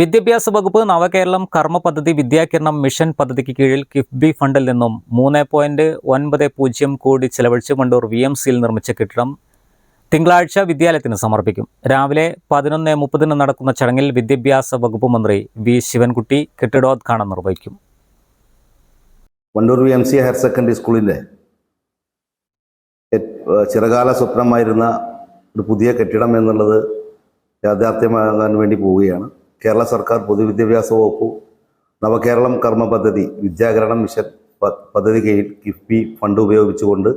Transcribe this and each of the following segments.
വിദ്യാഭ്യാസ വകുപ്പ് നവകേരളം കർമ്മ പദ്ധതി വിദ്യാകിരണം മിഷൻ പദ്ധതിക്ക് കീഴിൽ കിഫ്ബി ഫണ്ടിൽ നിന്നും മൂന്ന് പോയിന്റ് ഒൻപത് പൂജ്യം കോടി ചെലവഴിച്ച് വണ്ടൂർ വി എം സിയിൽ നിർമ്മിച്ച കെട്ടിടം തിങ്കളാഴ്ച വിദ്യാലയത്തിന് സമർപ്പിക്കും. രാവിലെ പതിനൊന്ന് മുപ്പതിന് നടക്കുന്ന ചടങ്ങിൽ വിദ്യാഭ്യാസ വകുപ്പ് മന്ത്രി വി ശിവൻകുട്ടി കെട്ടിടോദ്ഘാടനം നിർവഹിക്കും. Wandoor V M C higher secondary സ്കൂളിന്റെ ചിറകാല സ്വപ്നമായിരുന്ന ഒരു പുതിയ കെട്ടിടം എന്നുള്ളത് യാഥാർത്ഥ്യമാകാൻ വേണ്ടി പോവുകയാണ്. കേരള സർക്കാർ പൊതുവിദ്യാഭ്യാസ വകുപ്പ് നവകേരളം കർമ്മ പദ്ധതി വിദ്യാകരണം മിഷൻ പദ്ധതി കീഴിൽ കിഫ്ബി ഫണ്ട് ഉപയോഗിച്ചുകൊണ്ട്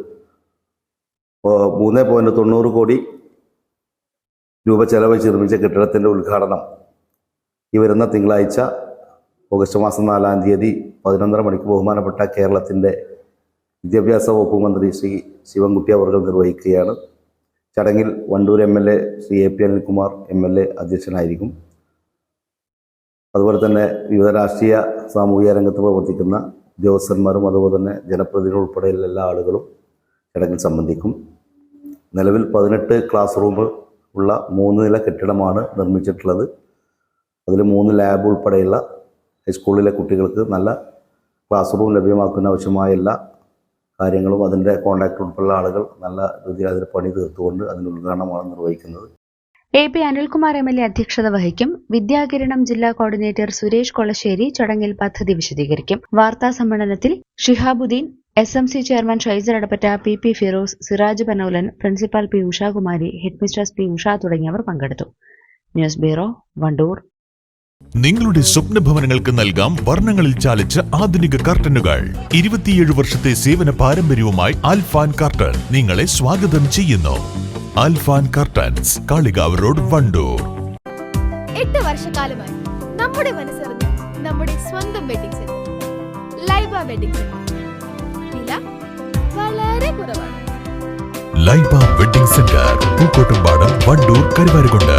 മൂന്ന് പോയിന്റ് തൊണ്ണൂറ് കോടി രൂപ ചെലവഴിച്ച് നിർമ്മിച്ച കെട്ടിടത്തിന്റെ ഉദ്ഘാടനം ഈ വരുന്ന തിങ്കളാഴ്ച ഓഗസ്റ്റ് മാസം നാലാം തീയതി പതിനൊന്നര മണിക്ക് ബഹുമാനപ്പെട്ട കേരളത്തിന്റെ വിദ്യാഭ്യാസ വകുപ്പ് മന്ത്രി ശ്രീ ശിവൻകുട്ടി അവർ നിർവഹിക്കുകയാണ്. ചടങ്ങിൽ Wandoor M L A Shri A P Anilkumar M L A അധ്യക്ഷനായിരിക്കും. അതുപോലെ തന്നെ വിവിധ രാഷ്ട്രീയ സാമൂഹിക രംഗത്ത് പ്രവർത്തിക്കുന്ന ഉദ്യോഗസ്ഥന്മാരും അതുപോലെ തന്നെ ജനപ്രതിനിധികൾ ഉൾപ്പെടെയുള്ള എല്ലാ ആളുകളും ചടങ്ങിൽ സംബന്ധിക്കും. നിലവിൽ പതിനെട്ട് ക്ലാസ് റൂം ഉള്ള മൂന്ന് നില കെട്ടിടമാണ് നിർമ്മിച്ചിട്ടുള്ളത്. അതിൽ മൂന്ന് ലാബ് ഉൾപ്പെടെയുള്ള ഹൈസ്കൂളിലെ കുട്ടികൾക്ക് നല്ല ക്ലാസ് റൂം ലഭ്യമാക്കുന്ന ആവശ്യമായ എല്ലാ കാര്യങ്ങളും അതിന്റെ കോൺടാക്ട് ഉൾപ്പെടെയുള്ള ആളുകൾ നല്ല രീതിയിൽ അതിന്റെ പണി തീർത്തുകൊണ്ട് അതിന്റെ ഉദ്ഘാടനമാണ് നിർവഹിക്കുന്നത്. A P Anilkumar M L A അധ്യക്ഷത വഹിക്കും. വിദ്യാകിരണം ജില്ലാ കോർഡിനേറ്റർ സുരേഷ് കൊളശ്ശേരി ചടങ്ങിൽ പദ്ധതി വിശദീകരിക്കും. വാർത്താ സമ്മേളനത്തിൽ Shihabuddin S M C chairman Shaiser Adappatta P P Firoz Siraj Panolan principal P Ushakumari headmistress P Usha തുടങ്ങിയവർ പങ്കെടുത്തു. News bureau Wandoor. നിങ്ങളുടെ സ്വപ്ന ഭവനങ്ങൾക്ക് നൽകാം വർണങ്ങളിൽ ചാലിച്ച ആധുനിക കർട്ടനുകൾ. ഇരുപത്തിയേഴ് വർഷത്തെ സേവന പാരമ്പര്യവുമായി അൽഫാൻ കർട്ടൺ നിങ്ങളെ സ്വാഗതം ചെയ്യുന്നു. Alfan curtains Kalikavu road Wandoor. എട്ട് വർഷക്കാലമായി നമ്മുടെ മനസ്സറിഞ്ഞ നമ്മുടെ സ്വന്തം wedding centre Laiba wedding centre വില വളരെ കുറവാണ്. Laiba wedding centre Pookkottumpadam Wandoor Karuvarakundu.